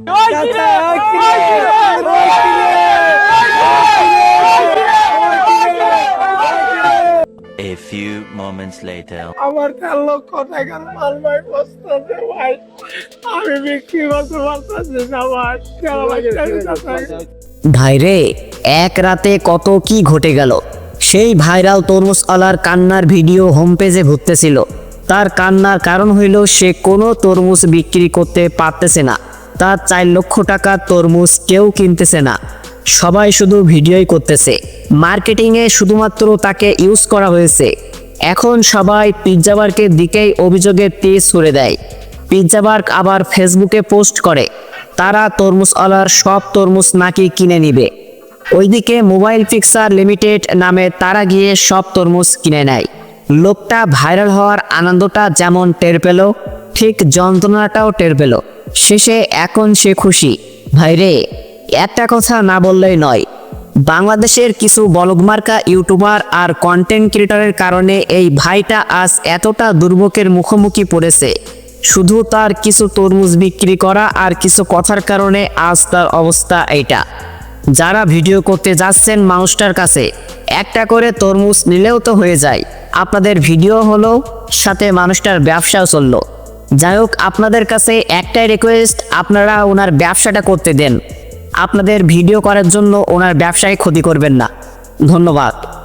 A few moments later. আমার চার লক্ষ টাকার মাল ভাই বসতেছে ভাই। আমি বিক্রি করতে পারতেছি না ভাই। ভাইরে এক রাতে কত কি ঘটে গেল? সেই ভাইরাল তরমুজ আলার কান্নার ভিডিও হোম পেজে ঘুরতেছিল। তার কান্নার কারণ হইল সে কোনো তরমুজ বিক্রি করতে পারতেছে না। তার চার লক্ষ টাকা তরমুজ কেউ কিনতেছে না। সবাই শুধু ভিডিওই করতেছে। মার্কেটিংয়ে শুধুমাত্র তাকে ইউজ করা হয়েছে। এখন সবাই পিৎজাবার্গের দিকেই অভিযোগের তীর ছুড়ে দেয়। পিৎজাবার্গ আবার ফেসবুকে পোস্ট করে, তারা তরমুজ আলার সব তরমুজ নাকি কিনে নিবে। ওইদিকে মোবাইল ফিক্সার লিমিটেড নামে তারা গিয়ে সব তরমুজ কিনে নেয়। লোকটা ভাইরাল হওয়ার আনন্দটা যেমন টের পেল, ঠিক যন্ত্রণাটাও টের পেল। শেষে এখন সে খুশি। ভাইরে একটা কথা না বললেই নয়। বাংলাদেশের কিছু বলগমার্কা ইউটিউবার আর কন্টেন্ট ক্রিয়েটরের কারণে এই ভাইটা আজ এতটা দুর্ভোগের মুখোমুখি পড়েছে। শুধু তার কিছু তরমুজ বিক্রি করা আর কিছু কথার কারণে আজ তার অবস্থা এইটা। যারা ভিডিও করতে যাচ্ছেন মানুষটার কাছে, একটা করে তরমুজ নিলেও তো হয়ে যায়। আপনাদের ভিডিও হলো, সাথে মানুষটার ব্যবসাও চলল। যাই হোক, আপনাদের কাছে একটাই রিকোয়েস্ট আপনারা ওনার ব্যবসাটা করতে দেন। আপনাদের ভিডিও করার জন্য ওনার ব্যবসায় ক্ষতি করবেন না। ধন্যবাদ।